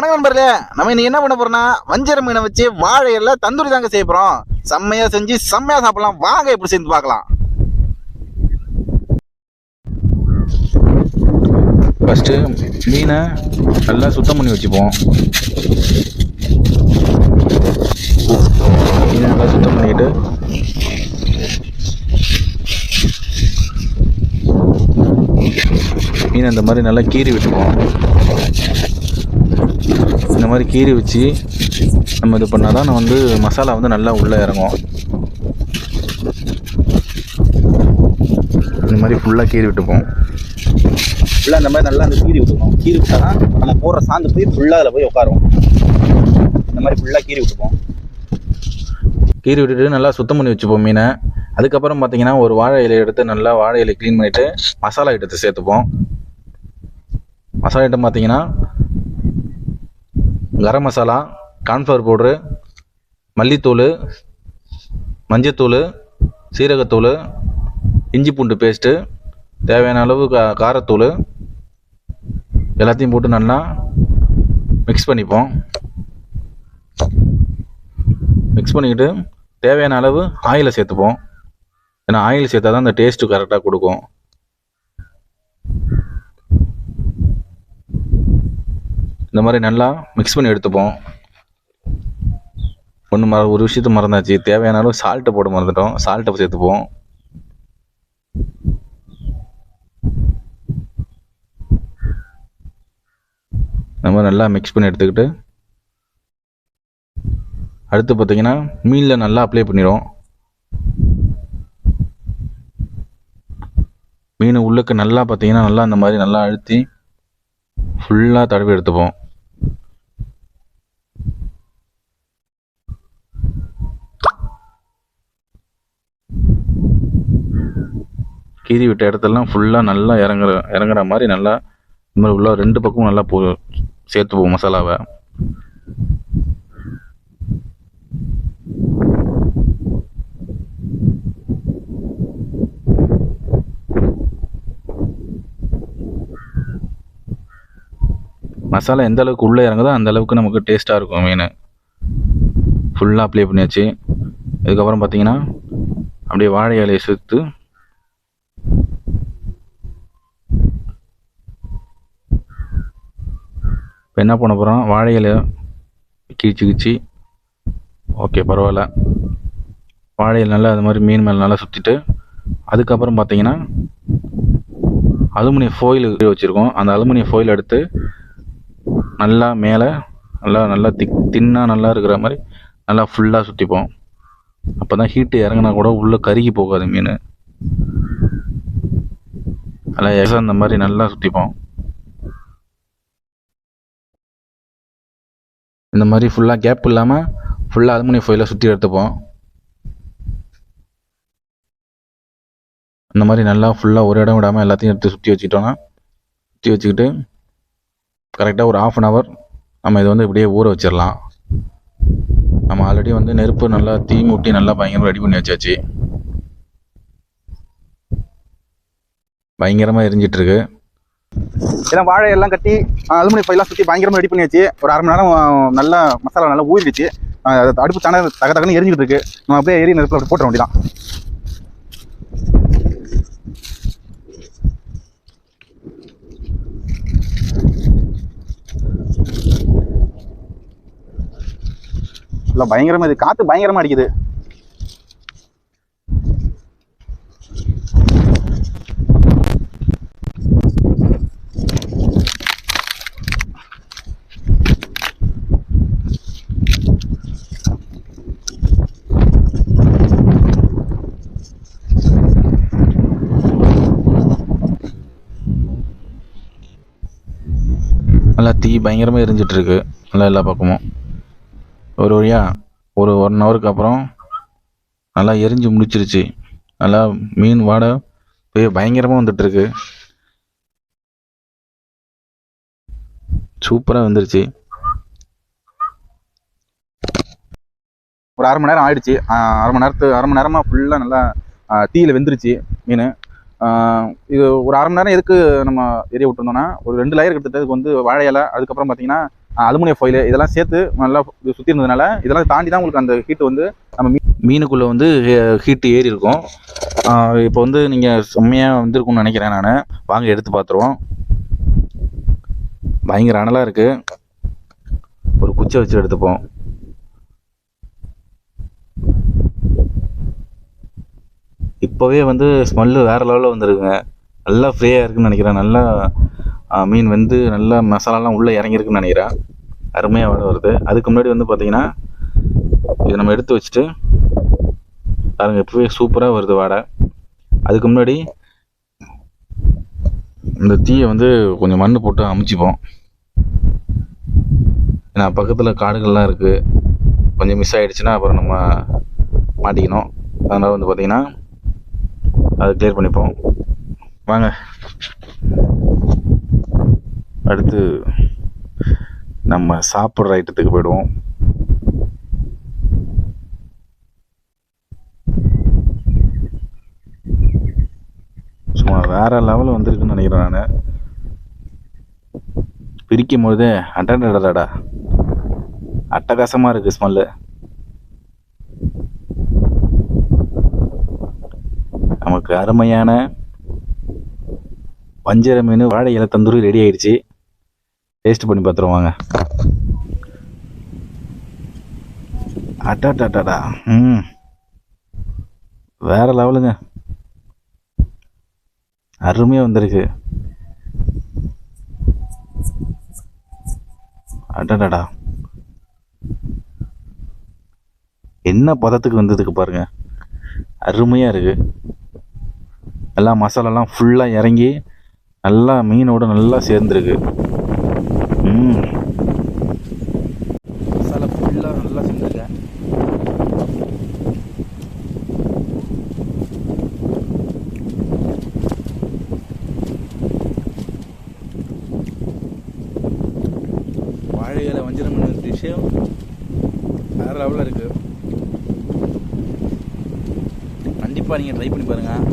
வணக்கம் நண்பர்களே. நம்ம இன்னைக்கு என்ன பண்ண போறோம்னா வஞ்சர மீனை வச்சு வாழை எல்லாம் தந்தூரி தாங்க செய்ய போறோம். செம்மையா செஞ்சு செம்மையா சாப்பிடலாம். வாங்க எப்படி செஞ்சு பார்க்கலாம். ஃபஸ்ட்டு மீனை நல்லா சுத்தம் பண்ணி வச்சுப்போம். மீனை நல்லா சுத்தம் பண்ணிக்கிட்டு மீனை இந்த மாதிரி நல்லா கீறி விட்டுப்போம் இந்த மாதிரி கீறி வச்சு நம்ம இது பண்ணால் தான் வந்து மசாலா வந்து நல்லா உள்ளே இறங்கும். இந்த மாதிரி ஃபுல்லாக கீறி விட்டுப்போம். ஃபுல்லாக இந்த மாதிரி நல்லா அந்த கீறி விட்டுக்கணும். கீறி விட்டாதான் நம்ம போடுற சாந்து போய் ஃபுல்லாக அதில் போய் உட்காரும். இந்த மாதிரி ஃபுல்லாக கீறி விட்டுப்போம். கீறி விட்டுட்டு நல்லா சுத்தம் பண்ணி வச்சுப்போம் மீனை. அதுக்கப்புறம் பார்த்தீங்கன்னா ஒரு வாழை இலை எடுத்து நல்லா வாழை இலை க்ளீன் பண்ணிவிட்டு மசாலா ஐட்டத்தை சேர்த்துப்போம். மசாலா ஐட்டம் பார்த்தீங்கன்னா கரம் மசாலா கான்ஃப்ளவர் பவுட்ரு மல்லித்தூள் மஞ்சத்தூள் சீரகத்தூள் இஞ்சி பூண்டு பேஸ்ட்டு தேவையான அளவு கா காரத்தூள் எல்லாத்தையும் போட்டு நல்லா மிக்ஸ் பண்ணிப்போம். மிக்ஸ் பண்ணிக்கிட்டு தேவையான அளவு ஆயிலை சேர்த்துப்போம். ஏன்னா ஆயில் சேர்த்தா தான் அந்த டேஸ்ட்டு கரெக்டாக கொடுக்கும். இந்த மாதிரி நல்லா மிக்ஸ் பண்ணி எடுத்துப்போம். ஒன்று மற ஒரு விஷயத்த மறந்தாச்சு. தேவையான அளவு சால்ட்டை போட மறந்துட்டோம். சால்ட்டை சேர்த்துப்போம். நம்ம நல்லா மிக்ஸ் பண்ணி எடுத்துக்கிட்டு அடுத்து பார்த்தீங்கன்னா மீனில் நல்லா அப்ளை பண்ணிடும் மீன் உள்ளுக்கு நல்லா பார்த்தீங்கன்னா நல்லா அந்த மாதிரி நல்லா அழுத்தி ஃபுல்லாக தடவி எடுத்துப்போம். கீறி விட்ட இடத்தெல்லாம் ஃபுல்லாக நல்லா இறங்குற இறங்குற மாதிரி நல்லா இந்த மாதிரி உள்ள ரெண்டு பக்கமும் நல்லா போ சேர்த்துப்போம் மசாலாவை. மசாலா எந்த அளவுக்கு உள்ளே இறங்குதோ அந்த அளவுக்கு நமக்கு டேஸ்ட்டாக இருக்கும் மீன் ஃபுல்லாக அப்ளை பண்ணியாச்சு. இதுக்கப்புறம் பார்த்தீங்கன்னா அப்படியே வாழை இலையை சுற்று இப்போ என்ன பண்ண போகிறோம் வாழை இலையை கிழிச்சு கிழிச்சு ஓகே பரவாயில்ல. வாழையில் நல்லா அது மாதிரி மீன் மேலே நல்லா சுற்றிட்டு அதுக்கப்புறம் பார்த்தீங்கன்னா அலுமினியம் ஃபோயில் வச்சுருக்கோம். அந்த அலுமினியம் ஃபோயில் எடுத்து நல்லா மேலே நல்லா நல்லா திக் தின்னாக நல்லா இருக்கிற மாதிரி நல்லா ஃபுல்லாக சுற்றிப்போம் அப்போ தான் ஹீட்டு இறங்கினா கூட உள்ளே கருகி போகாது மீன். நல்லா எக்ஸாம் அந்த மாதிரி நல்லா சுற்றிப்போம் இந்த மாதிரி ஃபுல்லாக கேப் இல்லாமல் ஃபுல்லாக அலுமினியம் ஃபோயிலை சுற்றி எடுத்துப்போம். இந்த மாதிரி நல்லா ஃபுல்லாக ஒரு இடம் விடாமல் எல்லாத்தையும் எடுத்து சுற்றி வச்சுக்கிட்டோன்னா சுற்றி வச்சுக்கிட்டு கரெக்டாக ஒரு ஆஃப் அன் ஹவர் நம்ம இதை வந்து இப்படியே ஊற வச்சிடலாம். நம்ம ஆல்ரெடி வந்து நெருப்பு நல்லா தீ மூட்டி நல்லா பயங்கரமாக ரெடி பண்ணி வச்சாச்சு. பயங்கரமாக எரிஞ்சிட்ருக்கு ஏன்னா வாழை எல்லாம் கட்டி அலுமினியம் ஃபைலாம் சுற்றி பயங்கரமாக ரெடி பண்ணியாச்சு. ஒரு அரை மணி நேரம் நல்லா மசாலா நல்லா ஊறிடுச்சு. அடுப்பு தானே தக தகன்னு எரிஞ்சிட்டு இருக்கு. நம்ம அப்படியே எரி நெருப்பில் அப்படி போட்டுற வேண்டியதான் இல்லை பயங்கரமாக இது காற்று பயங்கரமாக அடிக்குது. நல்லா தீ பயங்கரமாக எரிஞ்சிட்ருக்கு. நல்லா எல்லா பக்கமும். ஒரு வழியாக ஒரு ஒன் ஹவருக்கு அப்புறம் நல்லா எரிஞ்சு முடிச்சிருச்சு. நல்லா மீன் வாடை போய் பயங்கரமாக வந்துட்டுருக்கு சூப்பராக வந்துருச்சு. ஒரு அரை மணி நேரம் ஆயிடுச்சு. அரை மணி நேரத்து அரை மணி நேரமாக ஃபுல்லாக நல்லா தீயில் வெந்துருச்சு மீன். இது ஒரு அரை மணி நேரம் எதுக்கு நம்ம எரிய விட்டுருந்தோம்னா ஒரு ரெண்டு லேயர் எடுத்துகிட்டு இதுக்கு வந்து வாழை இலை அதுக்கப்புறம் பார்த்தீங்கன்னா அலுமினியம் foil இதெல்லாம் சேர்த்து நல்லா சுற்றி இருந்ததுனால இதெல்லாம் தாண்டி தான் உங்களுக்கு அந்த ஹீட் வந்து நம்ம மீன் மீனுக்குள்ளே வந்து ஹீட்டு ஏறி இருக்கும். இப்போ வந்து நீங்கள் செம்மையாக வந்துருக்கும்னு நினைக்கிறேன் நான். வாங்க எடுத்து பார்த்துருவோம் பயங்கர அனலாக இருக்குது ஒரு குச்சை வச்சு எடுத்துப்போம். இப்போவே வந்து ஸ்மெல்லு வேறு லெவலில் வந்துருக்குங்க. நல்லா ஃப்ரீயாக இருக்குன்னு நினைக்கிறேன். நல்லா மீன் வந்து நல்லா மசாலாலாம் உள்ளே இறங்கியிருக்குன்னு நினைக்கிறேன். அருமையாக வர வருது. அதுக்கு முன்னாடி வந்து பார்த்திங்கன்னா இதை நம்ம எடுத்து வச்சுட்டு பாருங்க இப்போவே சூப்பராக வருது வாடை. அதுக்கு முன்னாடி இந்த தீயை வந்து கொஞ்சம் மண் போட்டு அமைச்சிப்போம். ஏன்னா பக்கத்தில் காடுகள்லாம் இருக்குது கொஞ்சம் மிஸ் ஆகிடுச்சுன்னா அப்புறம் நம்ம மாட்டிக்கணும். அதனால் வந்து பார்த்திங்கன்னா அதை க்ளியர் பண்ணிப்போம். வாங்க. அடுத்து நம்ம சாப்பிட்ற ஐட்டத்துக்கு போயிடுவோம். சும்மா வேற லெவலில் வந்திருக்குன்னு நினைக்கிறேன் நான். பிரிக்கும் போதே அட்டடடடா அட்டகாசமாக இருக்குது ஸ்மெல்லு நமக்கு அருமையான வஞ்சர மீன் வாழை இலை தந்தூரி ரெடி ஆயிடுச்சு டேஸ்ட் பண்ணி பார்த்துருவோம் வாங்க. அட்டாட்டாடா ம். வேறு லெவலுங்க. அருமையாக வந்திருக்கு. அடடடா. என்ன பதத்துக்கு வந்ததுக்கு பாருங்க. அருமையாக இருக்குது எல்லா மசாலாலாம் ஃபுல்லாக இறங்கி நல்லா மீனோட நல்லா சேர்ந்துருக்கு. ம். மசாலா ஃபுல்லாக நல்லா சேர்ந்துருக்கேன் வாழை இலை வஞ்சிரம் விஷயம் வேறு லெவலில் இருக்குது கண்டிப்பாக நீங்கள் ட்ரை பண்ணி பாருங்கள்